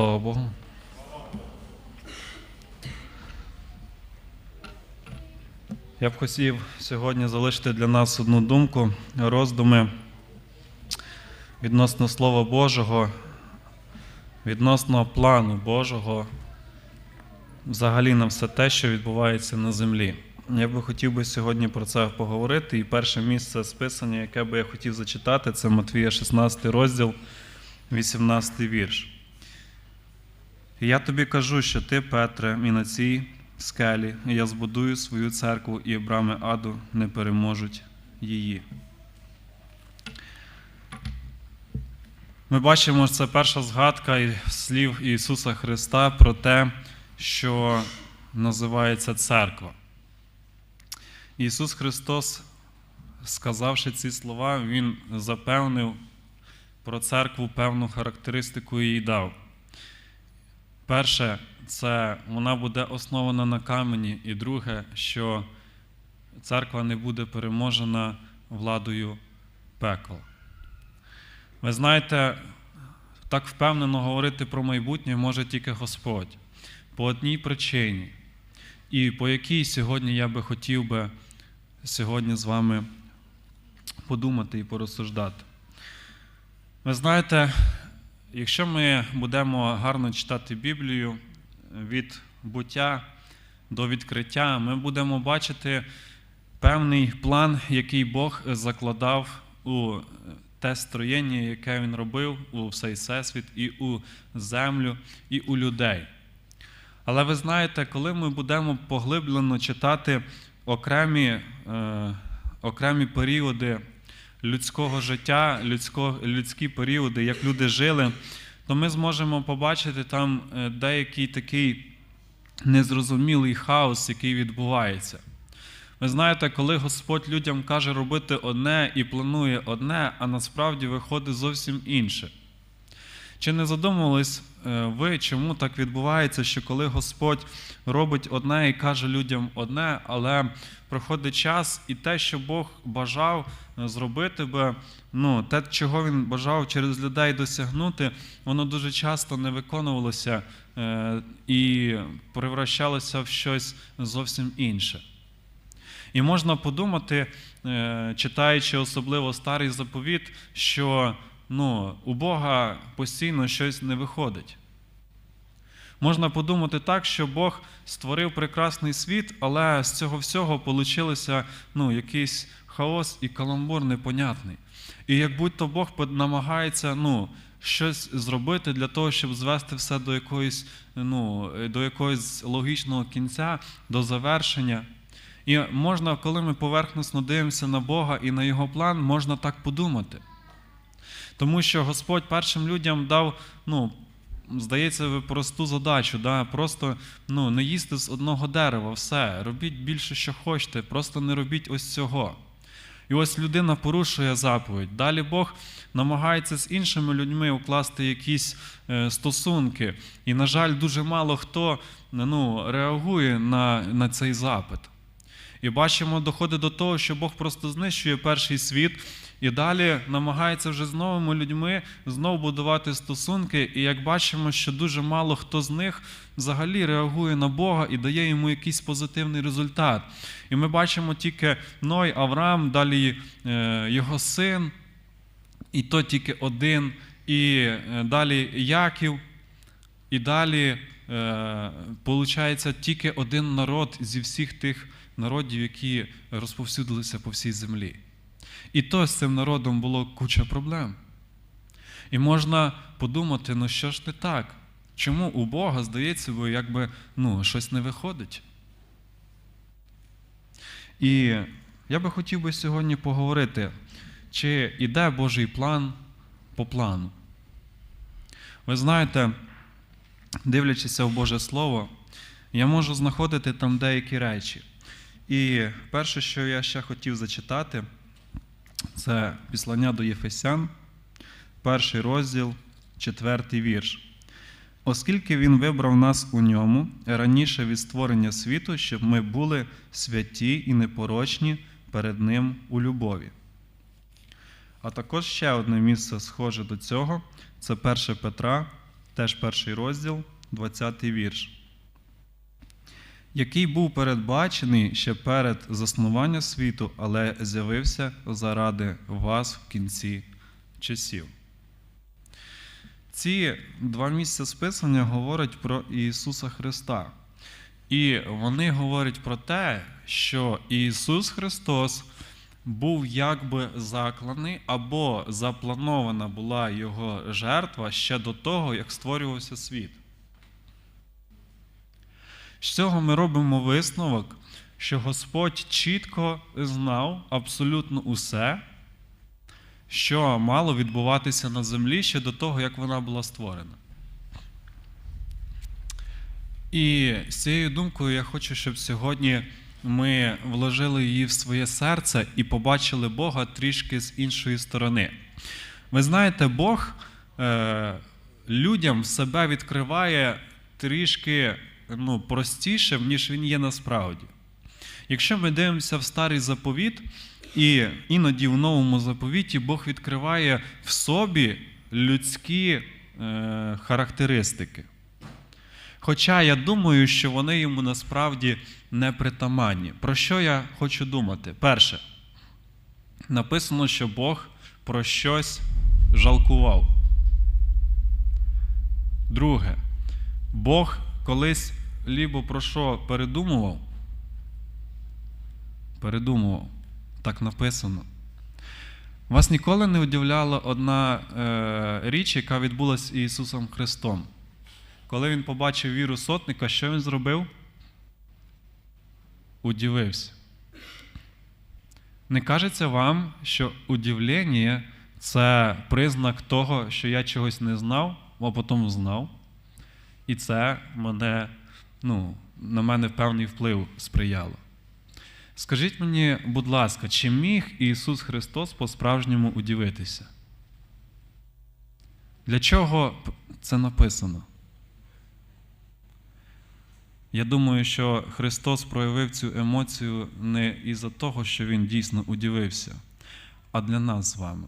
Слава Богу. Я б хотів сьогодні залишити для нас одну думку, роздуми відносно Слова Божого, відносно плану Божого, взагалі на все те, що відбувається на землі. Я би хотів би сьогодні про це поговорити. І перше місце списання, яке би я хотів зачитати, це Матвія 16 розділ, 18 вірш. Я тобі кажу, що ти, Петре, і на цій скелі, я збудую свою церкву, і брами аду не переможуть її. Ми бачимо, що це перша згадка слів Ісуса Христа про те, що називається церква. Ісус Христос, сказавши ці слова, Він запевнив про церкву певну характеристику їй дав. Перше, це вона буде основана на камені, і друге, що церква не буде переможена владою пекла. Ви знаєте, так впевнено говорити про майбутнє може тільки Господь по одній причині, і по якій сьогодні я би хотів би сьогодні з вами подумати і порозсуждати. Ви знаєте, якщо ми будемо гарно читати Біблію від буття до відкриття, ми будемо бачити певний план, який Бог закладав у те строєння, яке він робив у всей всесвіт, і у землю, і у людей. Але ви знаєте, коли ми будемо поглиблено читати окремі, е, окремі періоди людського життя, людсько, людські періоди, як люди жили, то ми зможемо побачити там е, деякий такий незрозумілий хаос, який відбувається. Ви знаєте, коли Господь людям каже робити одне і планує одне, а насправді виходить зовсім інше. Чи не задумувались ви, чому так відбувається, що коли Господь робить одне і каже людям одне, але проходить час, і те, що Бог бажав е, зробити би, ну, те, чого він бажав через людей досягнути, воно дуже часто не виконувалося е, і превращалося в щось зовсім інше. І можна подумати, е, читаючи особливо старий заповіт, що ну, у Бога постійно щось не виходить. Можна подумати так, що Бог створив прекрасний світ, але з цього всього получилося ну, якийсь хаос і каламбур непонятний. І як будь-то Бог намагається ну, щось зробити для того, щоб звести все до якоїсь, ну, до якогось логічного кінця, до завершення. І можна, коли ми поверхносно дивимося на Бога і на Його план, можна так подумати. Тому що Господь першим людям дав, ну, здається, просту задачу, да? просто ну, не їсти з одного дерева, все, робіть більше, що хочете, просто не робіть ось цього. І ось людина порушує заповідь. Далі Бог намагається з іншими людьми укласти якісь е, стосунки. І, на жаль, дуже мало хто ну, реагує на, на цей запит. І бачимо, доходить до того, що Бог просто знищує перший світ і далі намагається вже з новими людьми знову будувати стосунки. І як бачимо, що дуже мало хто з них взагалі реагує на Бога і дає йому якийсь позитивний результат. І ми бачимо тільки Ной, Авраам, далі е, його син, і то тільки один, і е, далі Яків, і далі. Получається тільки один народ зі всіх тих народів, які розповсюдилися по всій землі. І то з цим народом було куча проблем. І можна подумати, ну що ж не так? Чому у Бога, здається, бо якби ну, щось не виходить? І я би хотів би сьогодні поговорити, чи йде Божий план по плану. Ви знаєте, дивлячися в Боже Слово, я можу знаходити там деякі речі. І перше, що я ще хотів зачитати, це післання до Єфесян, перший розділ, четвертий вірш. Оскільки Він вибрав нас у ньому раніше від створення світу, щоб ми були святі і непорочні перед Ним у любові. А також ще одне місце схоже до цього це 1 Петра, теж перший розділ, 20 вірш. Який був передбачений ще перед заснуванням світу, але з'явився заради вас в кінці часів. Ці два місця списання говорять про Ісуса Христа. І вони говорять про те, що Ісус Христос був якби закланий або запланована була Його жертва ще до того, як створювався світ. З цього ми робимо висновок, що Господь чітко знав абсолютно усе, що мало відбуватися на землі ще до того, як вона була створена. І з цією думкою я хочу, щоб сьогодні ми вложили її в своє серце і побачили Бога трішки з іншої сторони. Ви знаєте, Бог е, людям себе відкриває трішки ну, простіше, ніж він є насправді. Якщо ми дивимося в старий заповіт, і іноді в новому заповіті Бог відкриває в собі людські е, характеристики. Хоча я думаю, що вони йому насправді не притаманні. Про що я хочу думати? Перше, написано, що Бог про щось жалкував. Друге, Бог колись лібо про що передумував? Передумував. Так написано. Вас ніколи не удивляла одна е, річ, яка відбулася з Ісусом Христом. Коли він побачив віру сотника, що він зробив? Удивився. Не кажеться вам, що удивлення це признак того, що я чогось не знав, а потім знав. І це мене, ну, на мене певний вплив сприяло. Скажіть мені, будь ласка, чи міг Ісус Христос по-справжньому удивитися? Для чого це написано? Я думаю, що Христос проявив цю емоцію не із-за того, що Він дійсно удивився, а для нас з вами,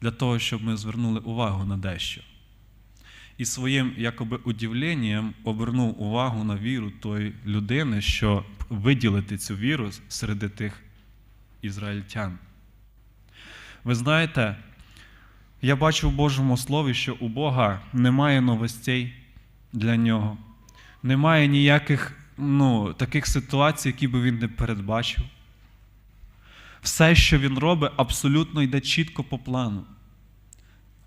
для того, щоб ми звернули увагу на дещо. І своїм якоби удивленням обернув увагу на віру тої людини, що виділити цю віру серед тих ізраїльтян. Ви знаєте, я бачу в Божому Слові, що у Бога немає новостей для нього, немає ніяких ну, таких ситуацій, які би він не передбачив. Все, що він робить, абсолютно йде чітко по плану.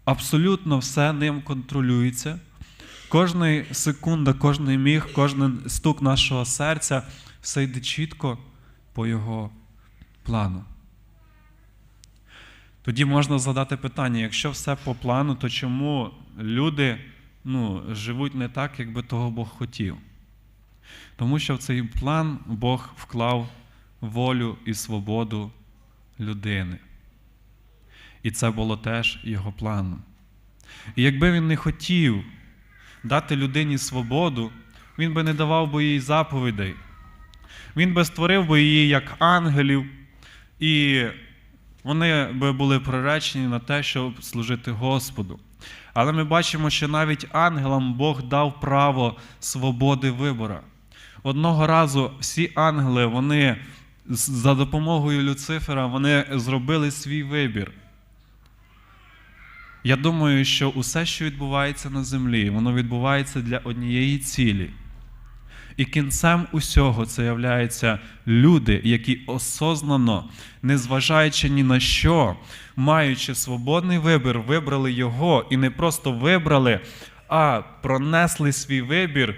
Абсолютно все ним контролюється. Кожна секунда, кожний міг, кожен стук нашого серця все йде чітко по його плану. Тоді можна задати питання: якщо все по плану, то чому люди ну, живуть не так, як би того Бог хотів? Тому що в цей план Бог вклав волю і свободу людини. І це було теж його планом. І якби він не хотів дати людині свободу, він би не давав би їй заповідей. Він би створив би її як ангелів, і вони би були приречені на те, щоб служити Господу. Але ми бачимо, що навіть ангелам Бог дав право свободи вибора. Одного разу всі ангели, вони за допомогою Люцифера, вони зробили свій вибір. Я думаю, що усе, що відбувається на землі, воно відбувається для однієї цілі. І кінцем усього це являються люди, які осознано, незважаючи ні на що, маючи свободний вибір, вибрали його і не просто вибрали, а пронесли свій вибір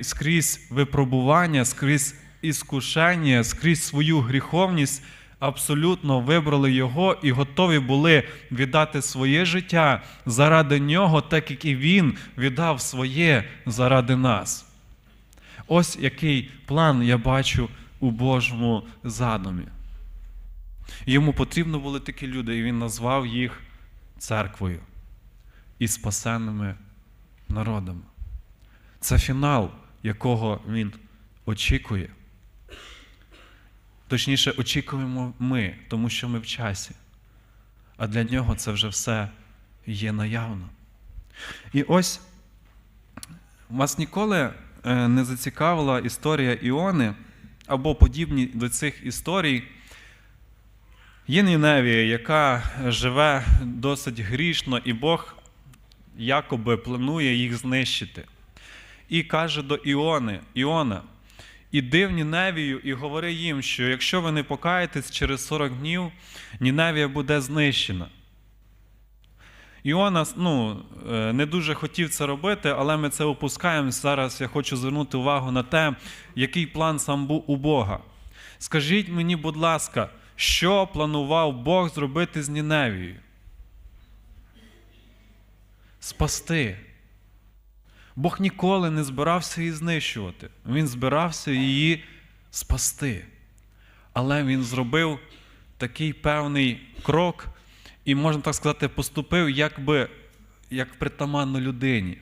скрізь випробування, скрізь іскушення, скрізь свою гріховність абсолютно вибрали його і готові були віддати своє життя заради нього, так як і він віддав своє заради нас. Ось який план я бачу у Божому задумі. Йому потрібно були такі люди, і він назвав їх церквою і спасенними народами. Це фінал, якого він очікує. Точніше, очікуємо ми, тому що ми в часі. А для нього це вже все є наявно. І ось Вас ніколи е, не зацікавила історія Іони або подібні до цих історій. Є Ніневія, яка живе досить грішно, і Бог якоби планує їх знищити. І каже до Іони: Іона, іди в Ніневію і говори їм, що якщо ви не покаєтесь через 40 днів, Ніневія буде знищена. Іона ну, е, не дуже хотів це робити, але ми це опускаємо. Зараз я хочу звернути увагу на те, який план сам був у Бога. Скажіть мені, будь ласка, що планував Бог зробити з Ніневією? Спасти. Бог ніколи не збирався її знищувати. Він збирався її спасти. Але він зробив такий певний крок, і, можна так сказати, поступив якби, як притаманно людині.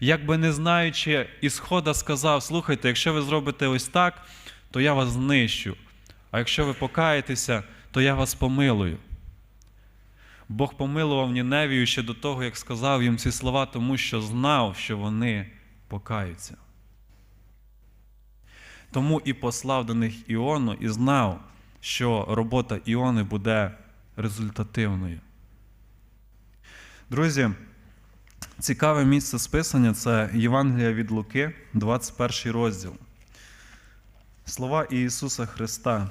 Якби не знаючи ісхода, сказав: слухайте, якщо ви зробите ось так, то я вас знищу. А якщо ви покаєтеся, то я вас помилую. Бог помилував Ніневію ще до того, як сказав їм ці слова, тому що знав, що вони покаються. Тому і послав до них Іону і знав, що робота Іони буде результативною. Друзі, цікаве місце списання це Євангелія від Луки, 21 розділ. Слова Ісуса Христа,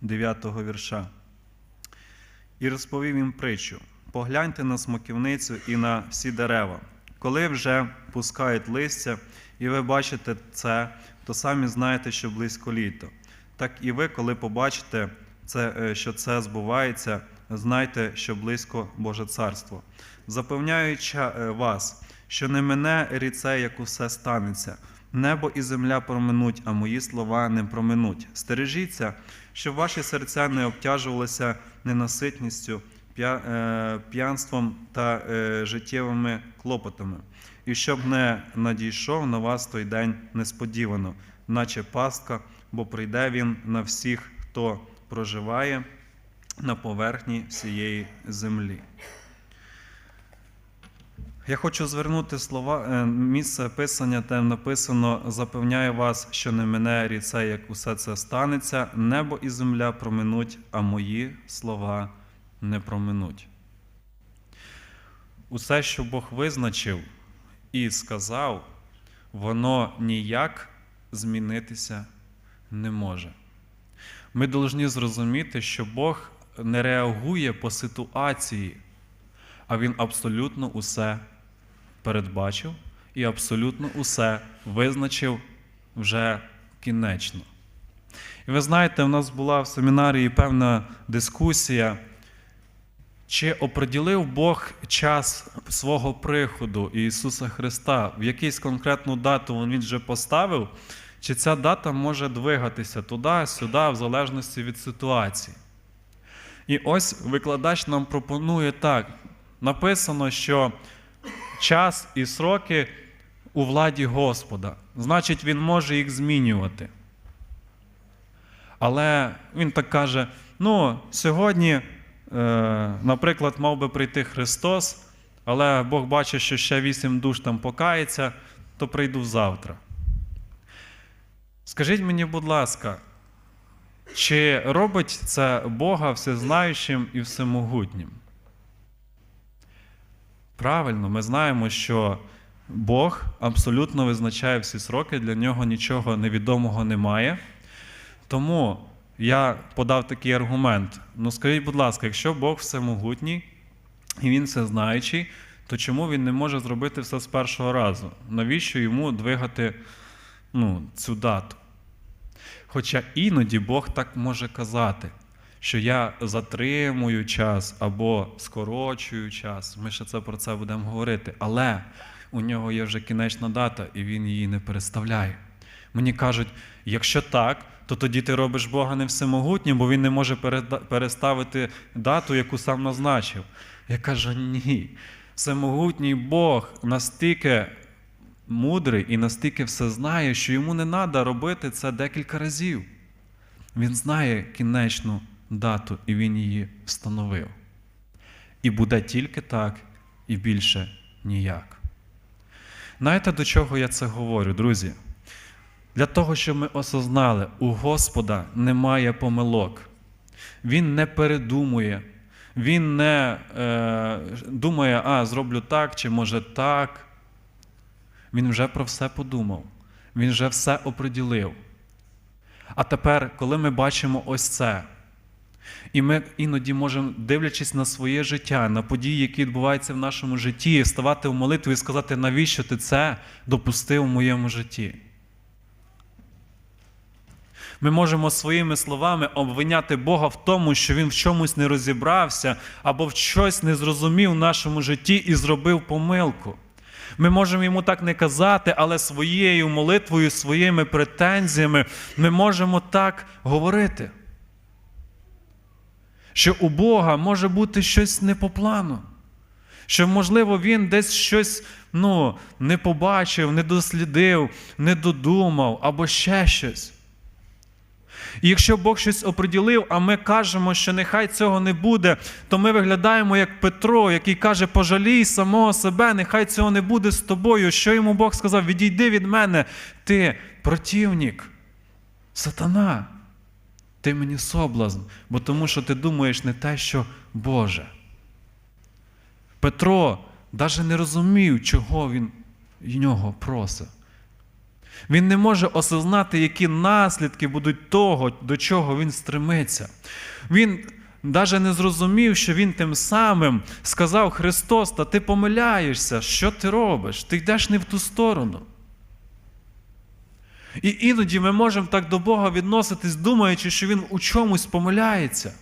29 вірша. І розповів їм притчу: погляньте на смоківницю і на всі дерева. Коли вже пускають листя, і ви бачите це, то самі знаєте, що близько літо. Так і ви, коли побачите, це, е, що це збувається, знайте, що близько Боже Царство. Запевняючи е, вас, що не мене ріце, як усе станеться. Небо і земля проминуть, а мої слова не проминуть. Стережіться, щоб ваші серця не обтяжувалися ненаситністю, е, п'янством та е, життєвими клопотами, і щоб не надійшов на вас той день несподівано, наче пастка, бо прийде він на всіх, хто проживає на поверхні всієї землі. Я хочу звернути слова, е, місце писання, де написано: запевняю вас, що не мене ріце, як усе це станеться, небо і земля проминуть, а мої слова не проминуть. Усе, що Бог визначив і сказав, воно ніяк змінитися не може. Ми повинні зрозуміти, що Бог не реагує по ситуації, а Він абсолютно усе передбачив і абсолютно усе визначив вже кінечно. І ви знаєте, у нас була в семінарії певна дискусія, чи оприділив Бог час свого приходу Ісуса Христа, в якийсь конкретну дату Він вже поставив, чи ця дата може двигатися туди-сюди, в залежності від ситуації. І ось викладач нам пропонує так: написано, що час і сроки у владі Господа. Значить, Він може їх змінювати. Але він так каже: ну, сьогодні, е, наприклад, мав би прийти Христос, але Бог бачить, що ще вісім душ там покається, то прийду завтра. Скажіть мені, будь ласка, чи робить це Бога всезнаючим і всемогутнім? Правильно, ми знаємо, що Бог абсолютно визначає всі сроки, для нього нічого невідомого немає. Тому я подав такий аргумент. Ну, скажіть, будь ласка, якщо Бог всемогутній і він всезнаючий, то чому він не може зробити все з першого разу? Навіщо йому двигати ну, цю дату? Хоча іноді Бог так може казати, що я затримую час або скорочую час. Ми ще це про це будемо говорити. Але у нього є вже кінечна дата, і він її не переставляє. Мені кажуть, якщо так, то тоді ти робиш Бога не всемогутнім, бо він не може переставити дату, яку сам назначив. Я кажу, ні. Всемогутній Бог настільки мудрий і настільки все знає, що йому не треба робити це декілька разів. Він знає кінечну дату, і він її встановив. І буде тільки так, і більше ніяк. Знаєте, до чого я це говорю, друзі? Для того, щоб ми осознали, у Господа немає помилок. Він не передумує, він не е, думає, а, зроблю так чи може так. Він вже про все подумав, він вже все оприділив. А тепер, коли ми бачимо ось це, і ми іноді можемо, дивлячись на своє життя, на події, які відбуваються в нашому житті, ставати в молитву і сказати, навіщо ти це допустив в моєму житті. Ми можемо своїми словами обвиняти Бога в тому, що Він в чомусь не розібрався або в щось не зрозумів в нашому житті і зробив помилку. Ми можемо йому так не казати, але своєю молитвою, своїми претензіями ми можемо так говорити. Що у Бога може бути щось не по плану. Що, можливо, він десь щось ну, не побачив, не дослідив, не додумав або ще щось. І якщо Бог щось оприділив, а ми кажемо, що нехай цього не буде, то ми виглядаємо як Петро, який каже: пожалій самого себе, нехай цього не буде з тобою. Що йому Бог сказав? Відійди від мене, ти противник, сатана, ти мені соблазн, бо тому що ти думаєш не те, що Боже. Петро навіть не розумів, чого він нього просить. Він не може осознати, які наслідки будуть того, до чого він стремиться. Він навіть не зрозумів, що він тим самим сказав Христос, та ти помиляєшся, що ти робиш? Ти йдеш не в ту сторону. І іноді ми можемо так до Бога відноситись, думаючи, що Він у чомусь помиляється.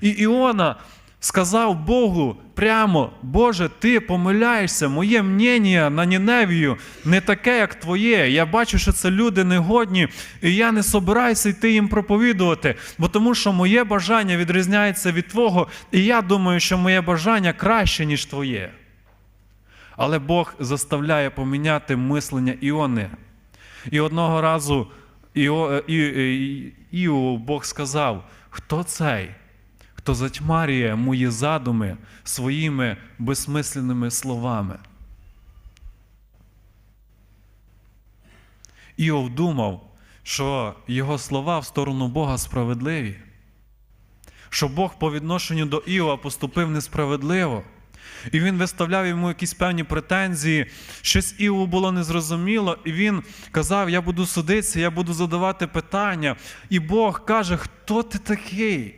І Іона сказав Богу прямо: Боже, ти помиляєшся, моє мнення на Ніневію не таке, як твоє. Я бачу, що це люди негодні, і я не собираюся йти їм проповідувати, бо тому що моє бажання відрізняється від Твого, і я думаю, що моє бажання краще, ніж твоє. Але Бог заставляє поміняти мислення Іони. І одного разу Іо, І, Іову Бог сказав, хто цей? хто затьмарює мої задуми своїми безсмисленними словами. Іов думав, що його слова в сторону Бога справедливі, що Бог по відношенню до Іова поступив несправедливо. І він виставляв йому якісь певні претензії, щось Іву було незрозуміло, і він казав: Я буду судитися, я буду задавати питання. І Бог каже, хто ти такий?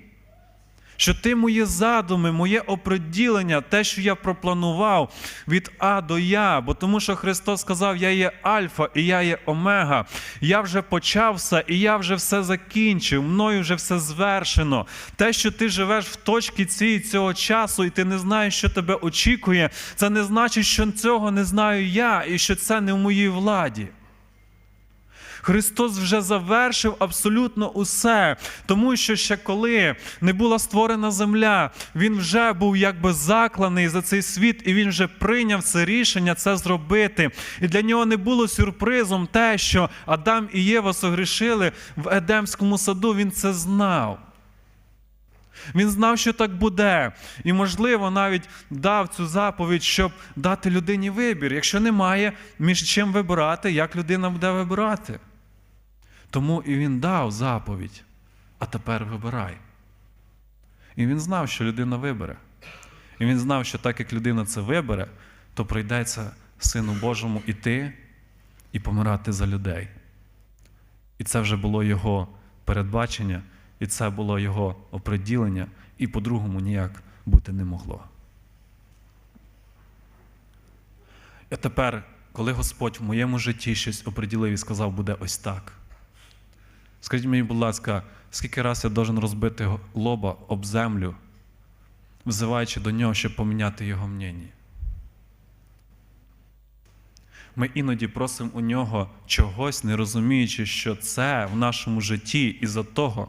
Що ти мої задуми, моє оприділення, те, що я пропланував від А до Я, бо тому що Христос сказав, я є Альфа і я є Омега. Я вже почав все, і я вже все закінчив, мною вже все звершено. Те, що ти живеш в точці цієї цього часу, і ти не знаєш, що тебе очікує, це не значить, що цього не знаю я, і що це не в моїй владі. Христос вже завершив абсолютно усе, тому що ще коли не була створена земля, Він вже був якби закланий за цей світ, і він вже прийняв це рішення це зробити. І для нього не було сюрпризом те, що Адам і Єва согрішили в Едемському саду. Він це знав. Він знав, що так буде, і, можливо, навіть дав цю заповідь, щоб дати людині вибір. Якщо немає між чим вибирати, як людина буде вибирати. Тому і він дав заповідь, а тепер вибирай. І він знав, що людина вибере. І він знав, що так як людина це вибере, то прийдеться Сину Божому іти і помирати за людей. І це вже було його передбачення, і це було його оприділення, і по-другому ніяк бути не могло. І тепер, коли Господь в моєму житті щось оприділив і сказав, буде ось так. Скажіть мені, будь ласка, скільки раз я должен розбити лоба об землю, взиваючи до нього, щоб поміняти його мнення? Ми іноді просимо у нього чогось, не розуміючи, що це в нашому житті із-за того,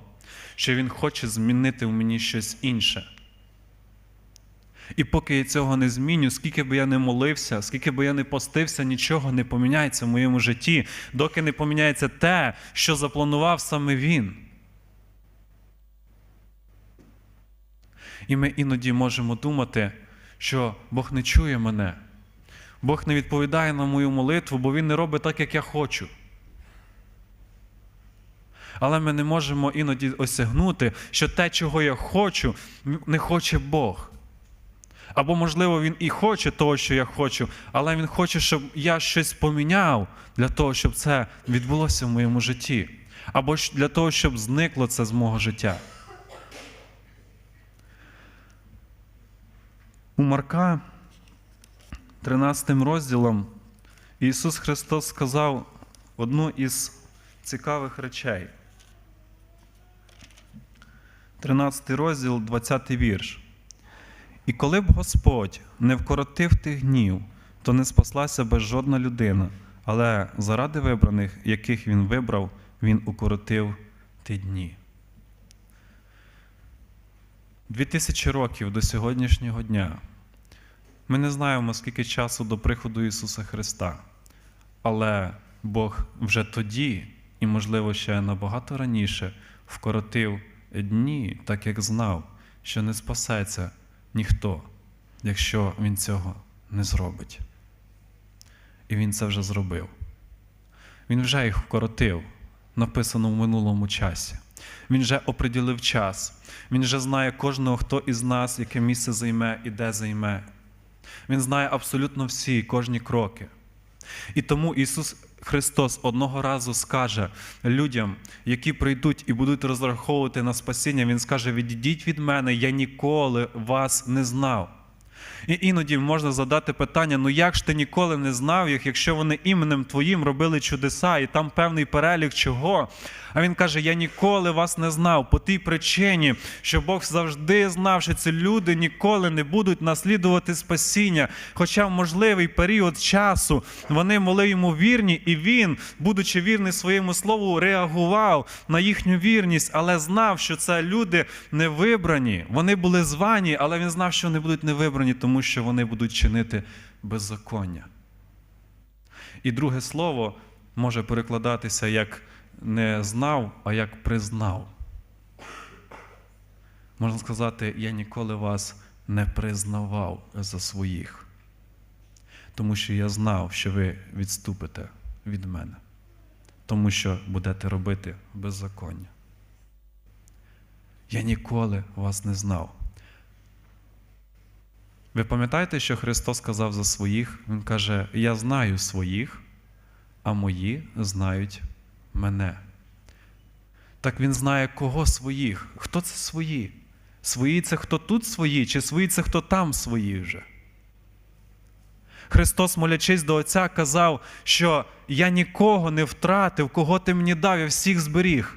що Він хоче змінити в мені щось інше. І поки я цього не зміню, скільки би я не молився, скільки би я не постився, нічого не поміняється в моєму житті, доки не поміняється те, що запланував саме він. І ми іноді можемо думати, що Бог не чує мене, Бог не відповідає на мою молитву, бо Він не робить так, як я хочу. Але ми не можемо іноді осягнути, що те, чого я хочу, не хоче Бог. Або, можливо, Він і хоче того, що я хочу, але Він хоче, щоб я щось поміняв для того, щоб це відбулося в моєму житті. Або для того, щоб зникло це з мого життя. У Марка, 13 розділом, Ісус Христос сказав одну із цікавих речей. 13 розділ, 20 вірш. І коли б Господь не вкоротив тих днів, то не спаслася би жодна людина, але заради вибраних, яких він вибрав, він укоротив ті дні. Дві тисячі років до сьогоднішнього дня. Ми не знаємо, скільки часу до приходу Ісуса Христа, але Бог вже тоді, і, можливо, ще набагато раніше, вкоротив дні, так як знав, що не спасеться ніхто, якщо Він цього не зробить. І Він це вже зробив. Він вже їх вкоротив, написано в минулому часі. Він вже оприділив час. Він вже знає кожного, хто із нас, яке місце займе і де займе. Він знає абсолютно всі, кожні кроки. І тому Ісус Христос одного разу скаже людям, які прийдуть і будуть розраховувати на спасіння, Він скаже: Відійдіть від мене, я ніколи вас не знав. І іноді можна задати питання: ну як ж ти ніколи не знав їх, якщо вони іменем Твоїм робили чудеса, і там певний перелік чого. А він каже: Я ніколи вас не знав по тій причині, що Бог завжди знав, що ці люди ніколи не будуть наслідувати спасіння. Хоча в можливий період часу вони були йому вірні, і він, будучи вірний своєму слову, реагував на їхню вірність, але знав, що це люди не вибрані. Вони були звані, але він знав, що вони будуть не вибрані, тому що вони будуть чинити беззаконня. І друге слово може перекладатися як не знав, а як признав. Можна сказати, я ніколи вас не признавав за своїх, тому що я знав, що ви відступите від мене, тому що будете робити беззаконня. Я ніколи вас не знав. Ви пам'ятаєте, що Христос сказав за своїх? Він каже: Я знаю своїх, а мої знають мене. Так він знає, кого своїх. Хто це свої? Свої це хто тут свої, чи свої це хто там свої вже? Христос, молячись до Отця, казав, що я нікого не втратив, кого ти мені дав, я всіх зберіг.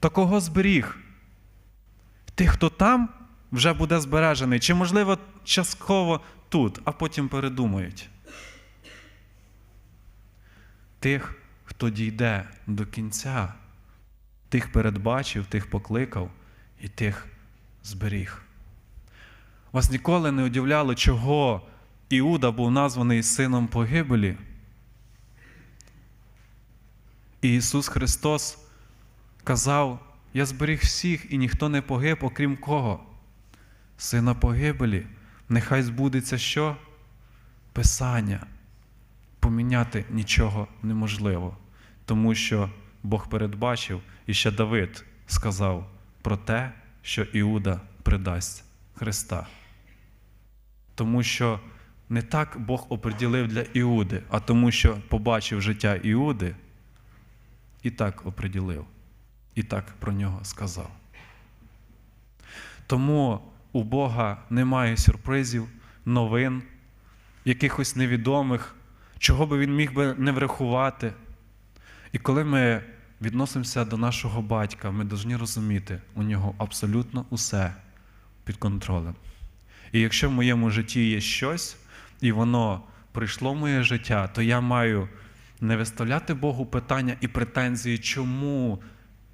Та кого зберіг? Тих, хто там вже буде збережений, чи, можливо, частково тут, а потім передумають. Тих, хто дійде до кінця, тих передбачив, тих покликав і тих зберіг. Вас ніколи не удивляло, чого Іуда був названий сином погибелі. І Ісус Христос казав: Я зберіг всіх, і ніхто не погиб, окрім кого? Сина погибелі, нехай збудеться що? Писання. Поміняти нічого неможливо, тому що Бог передбачив, і ще Давид сказав про те, що Іуда придасть Христа. Тому що не так Бог оприділив для Іуди, а тому, що побачив життя Іуди, і так оприділив, і так про нього сказав. Тому у Бога немає сюрпризів, новин, якихось невідомих, чого би він міг би не врахувати. І коли ми відносимося до нашого батька, ми повинні розуміти, у нього абсолютно усе під контролем. І якщо в моєму житті є щось, і воно прийшло в моє життя, то я маю не виставляти Богу питання і претензії, чому,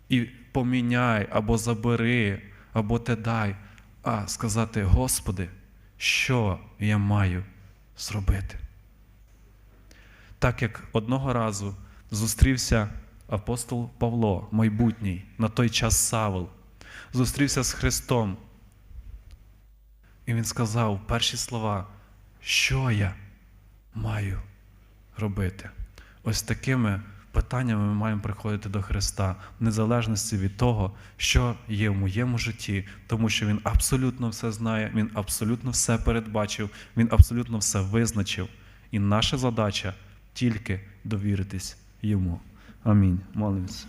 і поміняй, або забери, або те дай, а сказати, Господи, що я маю зробити? Так як одного разу зустрівся апостол Павло, майбутній, на той час Савл, зустрівся з Христом. І він сказав перші слова, що я маю робити. Ось такими питаннями ми маємо приходити до Христа, в незалежності від того, що є в моєму житті, тому що Він абсолютно все знає, Він абсолютно все передбачив, Він абсолютно все визначив. І наша задача тільки довіритись йому. Амінь. Молимося.